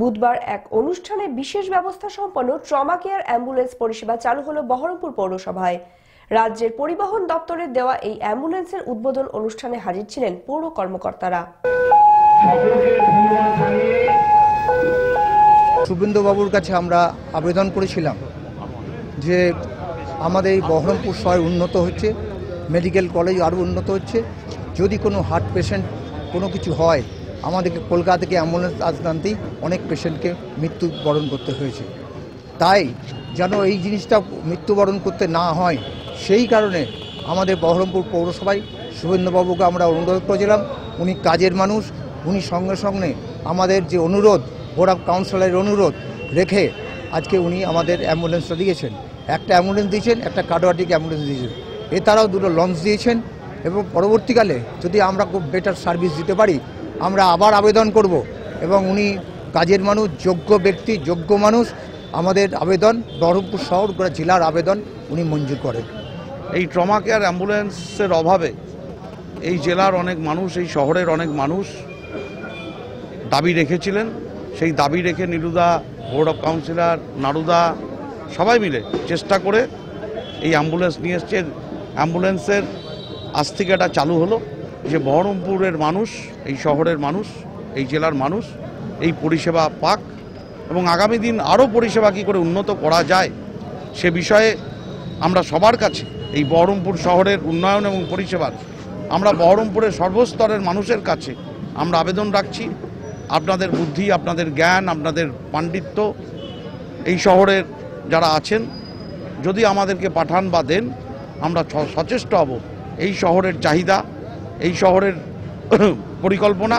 বুধবার এক অনুষ্ঠানে বিশেষ ব্যবস্থা সম্পন্ন ট্রমা কেয়ার অ্যাম্বুলেন্স পরিষেবা চালু হলো বহরমপুর পৌরসভায়। রাজ্যের পরিবহন দপ্তরের দেওয়া এই অ্যাম্বুলেন্সের উদ্বোধন অনুষ্ঠানে হাজির ছিলেন পৌর কর্মকর্তারা। শুভেন্দুবাবুর কাছে আমরা আবেদন করেছিলাম যে আমাদের এই বহরমপুর শহর উন্নত হচ্ছে, মেডিকেল কলেজ আরও উন্নত হচ্ছে। যদি কোনো হার্ট পেশেন্ট কোনো কিছু হয় আমাদেরকে কলকাতা থেকে অ্যাম্বুলেন্স আসতে আনতেই অনেক পেশেন্টকে মৃত্যুবরণ করতে হয়েছে। তাই যেন এই জিনিসটা মৃত্যুবরণ করতে না হয়, সেই কারণে আমাদের বহরমপুর পৌরসভায় শুভেন্দুবাবুকে আমরা অনুরোধ করেছিলাম। উনি কাজের মানুষ, উনি সঙ্গে সঙ্গে আমাদের যে অনুরোধ, বোর্ড অফ কাউন্সিলের অনুরোধ রেখে আজকে উনি আমাদের অ্যাম্বুলেন্সটা দিয়েছেন। একটা অ্যাম্বুলেন্স দিয়েছেন, একটা কার্ডোয়াটিক অ্যাম্বুলেন্স দিয়েছেন। এছাড়াও দুটো লঞ্চ দিয়েছেন এবং পরবর্তীকালে যদি আমরা খুব বেটার সার্ভিস দিতে পারি আমরা আবার আবেদন করব এবং উনি কাজের মানুষ, যোগ্য ব্যক্তি, যোগ্য মানুষ, আমাদের আবেদন, বহরমপুর শহর জেলার আবেদন উনি মঞ্জুর করেন। এই ট্রমা কেয়ার অ্যাম্বুলেন্সের অভাবে এই জেলার অনেক মানুষ, এই শহরের অনেক মানুষ দাবি রেখেছিলেন। সেই দাবি রেখে নীলুদা বোর্ড অফ কাউন্সিলর, নারুদা সবাই মিলে চেষ্টা করে এই অ্যাম্বুলেন্স নিয়ে এসছে। অ্যাম্বুলেন্সের আজ থেকে এটা চালু হলো। যে বহরমপুরের মানুষ, এই শহরের মানুষ, এই জেলার মানুষ, এই পরিষেবা পাক এবং আগামী দিন আরও পরিষেবা কী করে উন্নত করা যায়, সে বিষয়ে আমরা সবার কাছে এই বহরমপুর শহরের উন্নয়ন এবং পরিষেবার, আমরা বহরমপুরের সর্বস্তরের মানুষের কাছে আমরা আবেদন রাখছি। আপনাদের বুদ্ধি, আপনাদের জ্ঞান, আপনাদের পাণ্ডিত্য, এই শহরের যারা আছেন, যদি আমাদেরকে পাঠান বা দেন, আমরা সচেষ্ট হব। এই শহরের চাহিদা এই শহরের পরিকল্পনা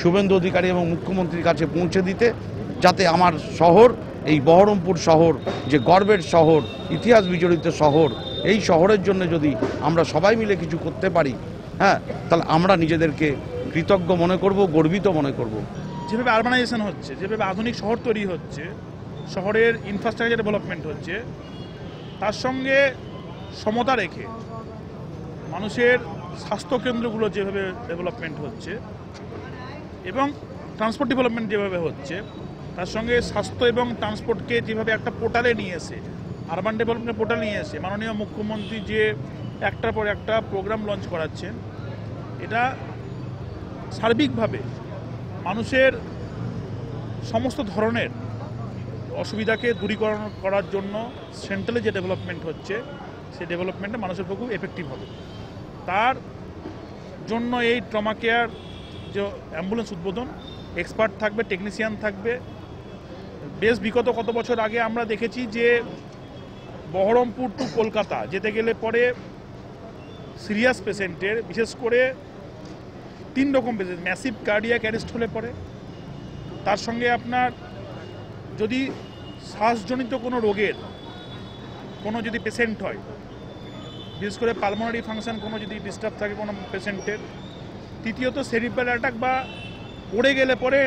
শুভেন্দু অধিকারী এবং মুখ্যমন্ত্রীর কাছে পৌঁছে দিতে, যাতে আমার শহর, এই বহরমপুর শহর, যে গর্বের শহর, ইতিহাস বিজড়িত শহর, এই শহরের জন্য যদি আমরা সবাই মিলে কিছু করতে পারি হ্যাঁ তাহলে আমরা নিজেদেরকে কৃতজ্ঞ মনে করব, গর্বিত মনে করব। যেভাবে আরবানাইজেশন হচ্ছে, যেভাবে আধুনিক শহর তৈরি হচ্ছে, শহরের ইনফ্রাস্ট্রাকচার ডেভেলপমেন্ট হচ্ছে, তার সঙ্গে সমতা রেখে মানুষের স্বাস্থ্যকেন্দ্রগুলো যেভাবে ডেভেলপমেন্ট হচ্ছে এবং ট্রান্সপোর্ট ডেভেলপমেন্ট যেভাবে হচ্ছে, তার সঙ্গে স্বাস্থ্য এবং ট্রান্সপোর্টকে যেভাবে একটা পোর্টালে নিয়ে এসে আরবান ডেভেলপমেন্ট পোর্টাল নিয়ে এসে মাননীয় মুখ্যমন্ত্রী যে একটার পর একটা প্রোগ্রাম লঞ্চ করাচ্ছেন, এটা সার্বিকভাবে মানুষের সমস্ত ধরনের অসুবিধাকে দূরীকরণ করার জন্য সেন্ট্রালে যে ডেভেলপমেন্ট হচ্ছে সেই ডেভেলপমেন্টে মানুষের পক্ষে এফেক্টিভ হবে। তার জন্য এই ট্রমা কেয়ার যে অ্যাম্বুলেন্স উদ্বোধন এক্সপার্ট থাকবে টেকনিশিয়ান থাকবে। বেশ বিগত কত বছর আগে আমরা দেখেছি যে বহরমপুর টু কলকাতা যেতে গেলে পরে সিরিয়াস পেশেন্টের বিশেষ করে তিন রকম পেশেন্ট ম্যাসিভ কার্ডিয়াক অ্যারেস্ট হলে পরে। তার সঙ্গে আপনার যদি শ্বাসজনিত কোনো রোগের কোনো যদি পেশেন্ট হয়, বিশেষ করে পালমোনারি ফাংশন কোনো যদি ডিস্টার্ব থাকে কোনো পেশেন্টের তৃতীয়ত সেরিব্রাল অ্যাটাক বা পড়ে গেলে পরে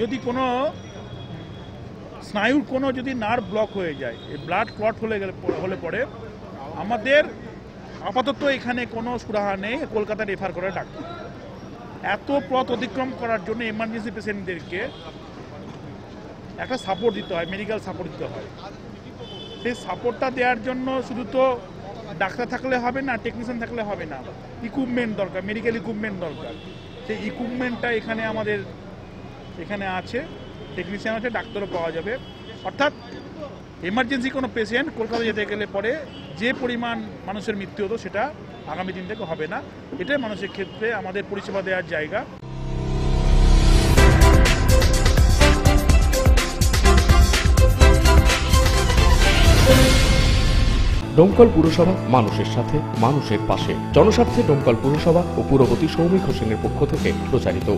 যদি কোনো স্নায়ুর কোনো যদি নার্ভ ব্লক হয়ে যায়, এই ব্লাড ক্লট হলে গেলে হলে পরে আমাদের আপাতত এখানে কোনো সুরাহা নেই, কলকাতা রেফার করে ডাক্তার। এত পথ অতিক্রম করার জন্য এমার্জেন্সি পেশেন্টদেরকে একটা সাপোর্ট দিতে হয় মেডিকেল সাপোর্ট দিতে হয়। সেই সাপোর্টটা দেওয়ার জন্য শুধু তো ডাক্তার থাকলে হবে না টেকনিশিয়ান থাকলে হবে না। ইকুইপমেন্ট দরকার মেডিকেল ইকুইপমেন্ট দরকার। সেই ইকুইপমেন্টটা এখানে আমাদের, এখানে আছে টেকনিশিয়ান আছে, ডাক্তারও পাওয়া যাবে। অর্থাৎ এমার্জেন্সি কোনো পেশেন্ট কলকাতা যেতে গেলে পরে যে পরিমাণ মানুষের মৃত্যু হতো সেটা আগামী দিন থেকে হবে না। এটাই মানুষের ক্ষেত্রে আমাদের পরিষেবা দেওয়ার জায়গা। ডোমকল পুরসভা মানুষের সাথে, মানুষের পাশে। জনস্বার্থে ডোমকল পুরসভা ও পুরবতী সৌমিক হোসেনের পক্ষ থেকে প্রচারিত।